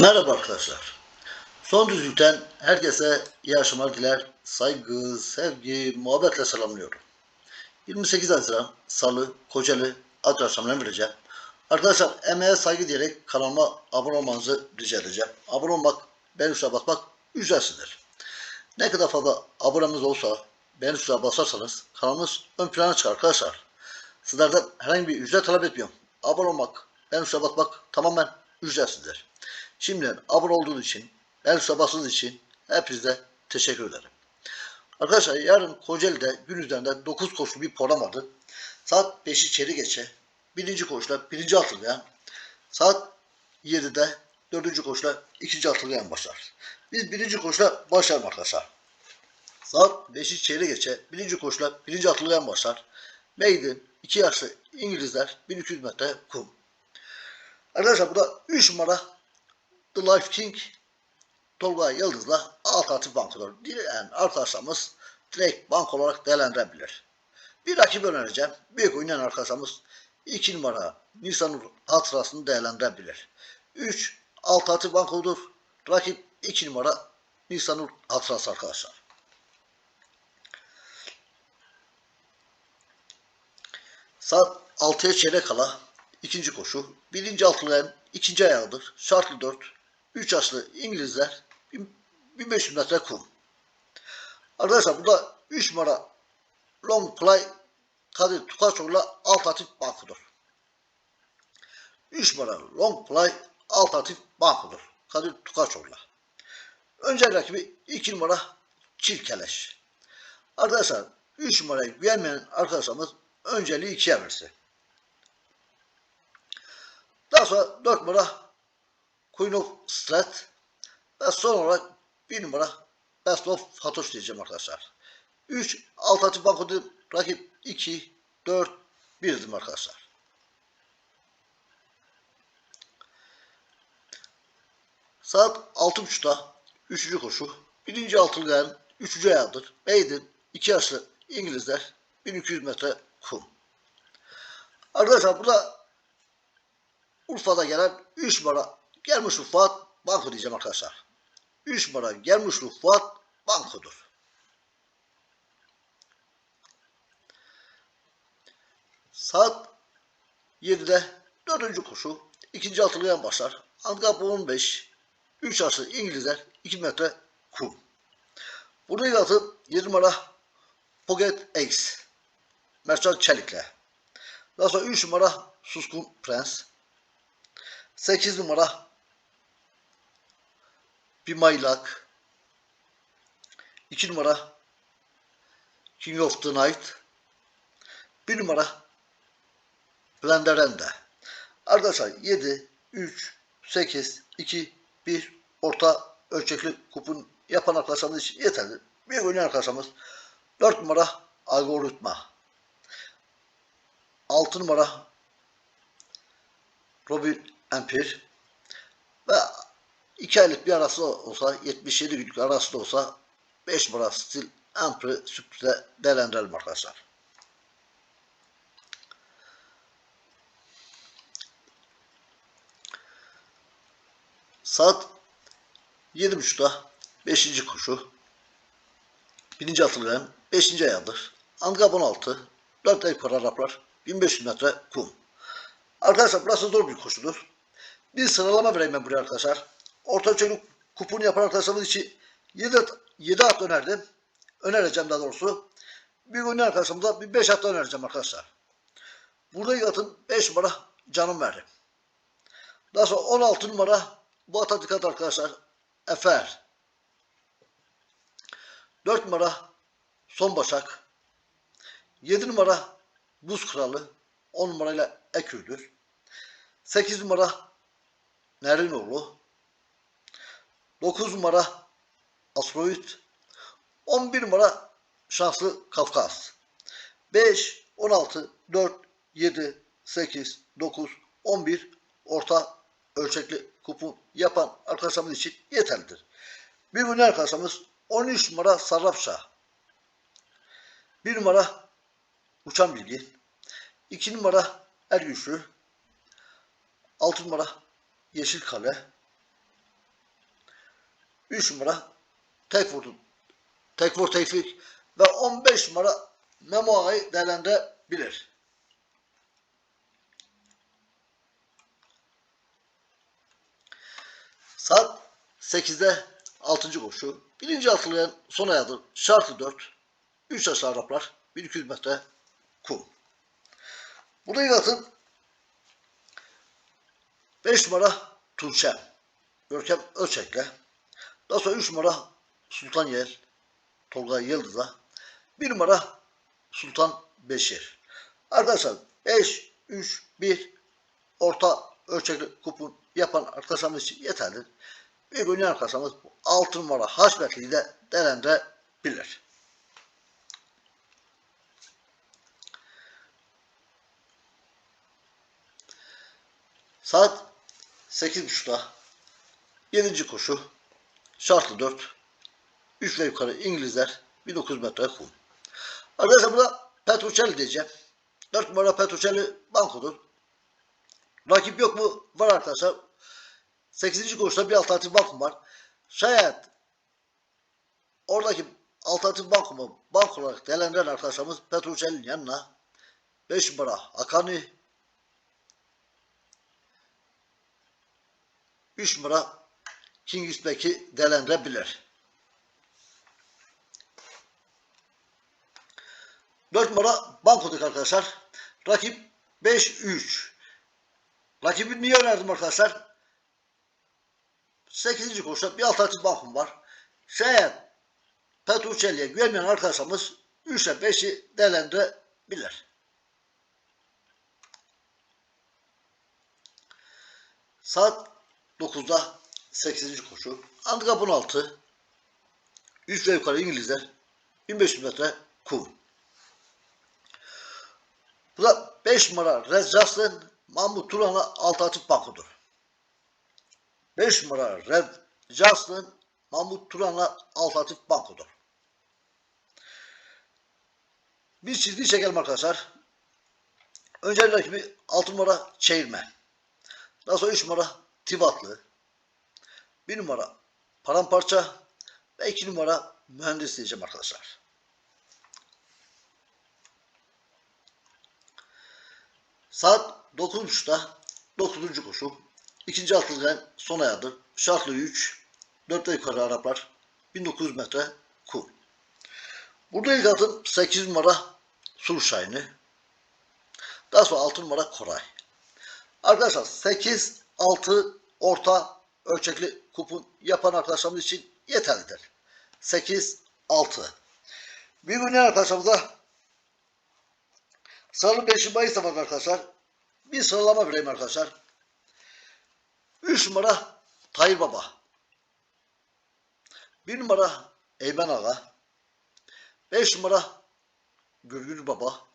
Merhaba arkadaşlar. Son düzlükten herkese iyi akşamlar diler. Saygı, sevgi, muhabbetle selamlıyorum. 28 Haziran Salı, Kocaeli Adres akşamlarını vereceğim. Arkadaşlar emeğe saygı diyerek kanalıma abone olmanızı rica edeceğim. Abone olmak, beğeni tuşuna basmak ücretsizdir. Ne kadar fazla abonemiz olsa, beğeni tuşuna basarsanız kanalımız ön plana çıkar arkadaşlar. Sizlerden herhangi bir ücret talep etmiyorum. Abone olmak, beğeni tuşuna basmak tamamen ücretsizdir. Şimdiden abone olduğunuz için, el bastığınız için hepinize teşekkür ederim. Arkadaşlar yarın Kocaeli'de gün üzerinde 9 koşulu bir program vardı. Saat 5'i çeri geçe birinci koşula birinci atılgayan saat 7'de dördüncü koşula ikinci atılgayan başlar. Biz birinci koşula başlayalım arkadaşlar. Saat 5'i çeyre geçe birinci koşula birinci atılgayan başlar. Maiden 2 yaşlı İngilizler 1200 metre kum. Arkadaşlar burada 3 numara The Life King Tolga Yıldız'la alternatif bankalar. Yani arkadaşlarımız direkt bank olarak değerlendirebilir. Bir rakip önereceğim. Büyük oynayan arkadaşlarımız 2 numara Nisanur hatırasını değerlendirebilir. 3 alternatif bankodur. Rakip 2 numara Nisanur hatırası arkadaşlar. Saat 6'ya çeyrek kala ikinci koşu. Birinci altılıyan ikinci ayağıdır. Şartlı 4. 3 yaşlı İngilizler 1500 metre kum. Arkadaşlar burada 3 numara long play Kadir Tukaçoğlu'la alternatif bankodur. 3 numara long play alternatif bankodur. Kadir Tukaçoğlu'la. Önce rakibi 2 numara Çirkeleş. Arkadaşlar 3 numarayı güvenmeyen arkadaşlarımız önceliği 2'ye versin. Daha sonra 4 numara Queen of Strat ve son olarak 1 numara Best of Fatoş diyeceğim arkadaşlar. 3 alternatif bankodur. Rakip 2, 4, 1'dim arkadaşlar. Saat 6.30'da 3. koşu. 1. altılıyan 3. ayağıdır. Maiden 2 yaşlı İngilizler 1200 metre kum. Arkadaşlar burada Urfa'da gelen 3 numara gelmiş Fuat Banko diyeceğim arkadaşlar. 3 numara gelmiş Fuat Banko'dur. Saat 7'de 4. koşu. 2. atılgayan başlar. Handikap 15. 3 yaşlı İngilizler 2 metre kum. Burada yatı 7 numara Pocket Ace. Mercan Çelik'le. Daha sonra 3 numara Suskun Prens. 8 numara bir maylak. 2 numara King of the Night. 1 numara Blenderende. Arkadaşlar 7, 3, 8, 2, 1 orta ölçekli kupon yapan arkadaşlarımız için yeterli. Büyük oynayan arkadaşlarımız 4 numara algoritma. 6 numara Robin Empire ve 2 aylık bir arası olsa 77 günlük arası da olsa 5 numara stil Empire sürprize değerlendirelim arkadaşlar. Saat 7.30'da 5. koşu. 1. atılgayan 5. ayağıdır. Angab 16. 4 ay para raplar. 1500 metre kum. Arkadaşlar burası zor bir koşudur. Bir sıralama vereyim ben buraya arkadaşlar. Orta ölçekli kupon yapan arkadaşlarımız için 7, 7 at önerdim. Önereceğim daha doğrusu. Bir oynayan arkadaşlarımıza bir 5 at önereceğim arkadaşlar. Burada yatın 5 numara canım verdim. Daha sonra 16 numara bu ata dikkat arkadaşlar. Efer. 4 numara Son Başak. 7 numara Buz Kralı. 10 numarayla Ekür'dür. 8 numara Nerinoğlu. 9 numara Asteroid. 11 numara Şanslı Kafkas. 5, 16, 4, 7, 8, 9, 11 orta ölçekli kupon yapan arkadaşlarımız için yeterlidir. Bir günün arkadaşlarımız 13 numara Sarrafşa. 1 numara Uçan Bilgi. 2 numara Er Güçlü. 6 numara Yeşil Kale. 3 numara Tekfur, Tekfur Tevfik ve 15 numara Memo Ağa'yı değerlendirebilir. Saat 8'de 6. koşu. Birinci atlayan son ayadır. Şartı 4. 3 aşağı Araplar. 1200 metre kum. Burada ilk atın 5 numara Tunçem. Görkem Ölçek'le. Daha sonra 3 numara Sultan Yel. Tolga Yıldız'a. 1 numara Sultan Beşir. Arkadaşlar 5, 3, 1 orta ölçekli kupon yapan arkadaşlarımız için yeterlidir. Bir oynayan arkadaşlarımız bu 6 numara Haşmetli'yi de değerlendirebilir. Saat 8.30'da 7. koşu şartlı 4 3 ve yukarı İngilizler 1900 metre kum. Arkadaşlar burada Petruccelli diyeceğim. 4 numara Petruccelli bankodur. Rakip yok mu? Var arkadaşlar. 8. koşuda bir alternatif bankum var. Şayet oradaki alternatif bankumu bank olarak değerlendiren arkadaşlarımız Petruccelli'nin yanına 5 numara Akani 3 numara Kingsback'i değerlendirebilir. 4 numara bankoduk arkadaşlar. Rakip 5-3. Rakibi niye önerdim arkadaşlar? 8. koşuda bir alternatif bankum var. Şayet Petruccelli'ye güvenmeyen arkadaşlarımız 3 ile 5'i değerlendirebilir. Saat 9'da 8. koşu. Handikap 16. 3 ve yukarı İngilizler. 1500 metre kum. Bu da 5 numara Red Justin Mahmut Turan'a alternatif bankodur. 5 numara Red Justin Mahmut Turan'a alternatif bankodur. Bir çizgi çekelim arkadaşlar. Önce rakibi 6 numara Çevirmen. Daha sonra 3 numara Tivatlı. 1 numara Paramparça ve 2 numara Mühendis diyeceğim arkadaşlar. Saat 9.30'da 9. koşu. İkinci atılgan son ayadır. Şartlı 3. 4 ve yukarı Araplar. 1900 metre kum. Burada ilk atım 8 numara Sur Şahin'i. Daha sonra 6 numara Koray. Arkadaşlar 8, 6 orta ölçekli kupon yapan arkadaşlarımız için yeterlidir. 8, 6. Bir gün arkadaşlarımıza Salı 5 Mayıs var arkadaşlar. Bir sıralama vereyim arkadaşlar. 3 numara Tayyip Baba. 1 numara Eymen Ağa. 5 numara Gürgür Baba.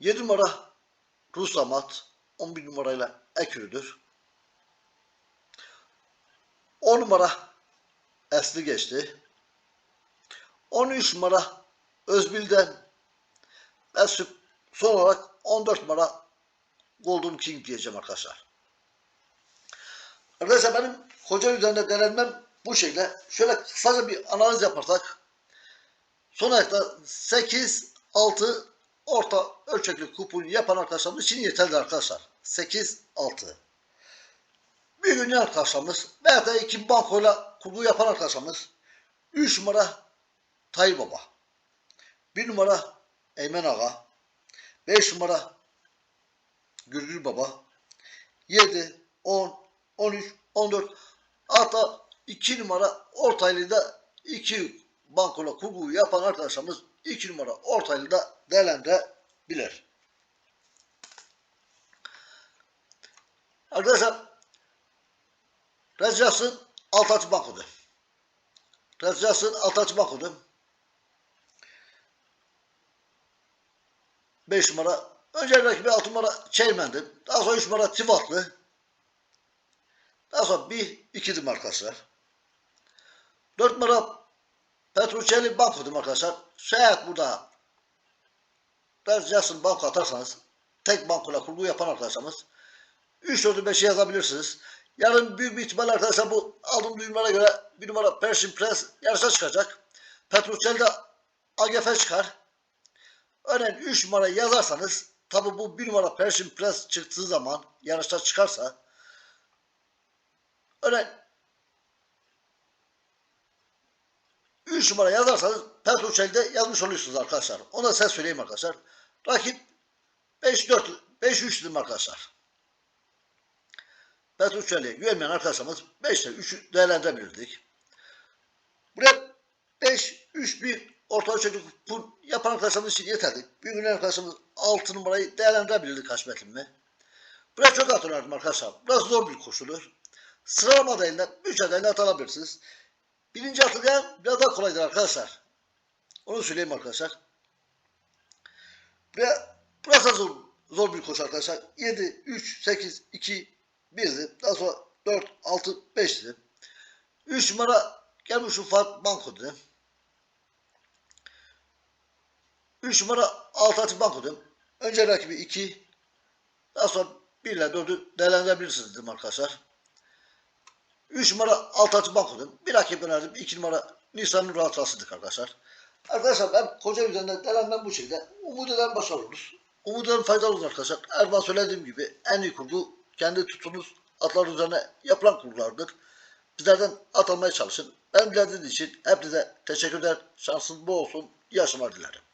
7 numara Rus Amat. 11 numarayla Ekürü'dür. 10 numara Esli geçti. 13 numara Özbil'den ve son olarak 14 numara Golden King diyeceğim arkadaşlar. Arkadaşlar benim koca üzerinde denenmem bu şekilde. Şöyle kısaca bir analiz yaparsak son ayakta 8, 6 orta ölçekli kupon yapan arkadaşlarımız için yeterli arkadaşlar. 8, 6. Bir gün arkadaşlarımız veya da iki bankoyla kurgu yapan arkadaşlarımız 3 numara Tayyip Baba 1 numara Eymen Ağa 5 numara Gürgür Baba 7, 10, 13, 14 hatta 2 numara ortaylı da 2 bankola kurgu yapan arkadaşlarımız 2 numara ortaylı da değerlendirebilir. Arkadaşlar Rezyas'ın alt açı bankodu. Rezyas'ın alt açı bankodu. 5 numara. Önce rakibi 6 numara Çeymen'di. Daha sonra 3 numara Tivatlı. Daha sonra 1, 2'dim arkadaşlar. 4 numara Petruccelli bankodur arkadaşlar. Şayet burada Rezyas'ın banko atarsanız tek bankola kurgu yapan arkadaşlarımız 3 4'ü 5'i yazabilirsiniz. Yarın büyük bir ihtimal arkadaşlar bu aldığım duyumlara göre bir numara Pershing Press yarışa çıkacak. Petruccel'de AGF çıkar. Örneğin 3 numara yazarsanız tabi bu bir numara Pershing Press çıktığı zaman yarışta çıkarsa örneğin 3 numara yazarsanız Petruccel'de yazmış oluyorsunuz arkadaşlar. Ona sen söyleyeyim arkadaşlar. Rakip 5-4 5-3 dedim arkadaşlar. Petruccel'e güvenmeyen arkadaşlarımız 5'te 3'ü değerlendirebilirdik. Buraya 5 3 1 orta ölçekli pul yapan arkadaşlarımız için yeterli. Büyük ünlü arkadaşlarımız 6 numarayı değerlendirebilirdik kaç metrimi. Buraya çok at arkadaşlar. Burası zor bir koşudur. Sıralama adayından 3 adayla at. Birinci atılgan biraz daha kolaydır arkadaşlar. Onu söyleyeyim arkadaşlar. Buraya, burası zor, zor bir koşu arkadaşlar. 7, 3, 8, 2, 1'di. Daha sonra 4, 6, 5'ti. 3 numara gelmiş ufak banko dedim. 3 numara alternatif banko dedim. Önce rakibi 2. Daha sonra 1 ile 4'ü değerlendirebilirsiniz dedim arkadaşlar. 3 numara alternatif banko dedim. Bir rakip önerdim. 2 numara Nisan'ın rahat arkadaşlar. Arkadaşlar ben koca üzerinde değerlendirmem bu şekilde. Umut eden başarılı olur. Umut eden faydalı olur arkadaşlar. Her zaman söylediğim gibi en iyi kurgu kendi tutunuz atlar üzerine yapılan kurgulardır. Bizlerden at almaya çalışın. Ben bildiğiniz için hepinize teşekkür eder. Şansınız bol olsun. İyi akşamlar dilerim.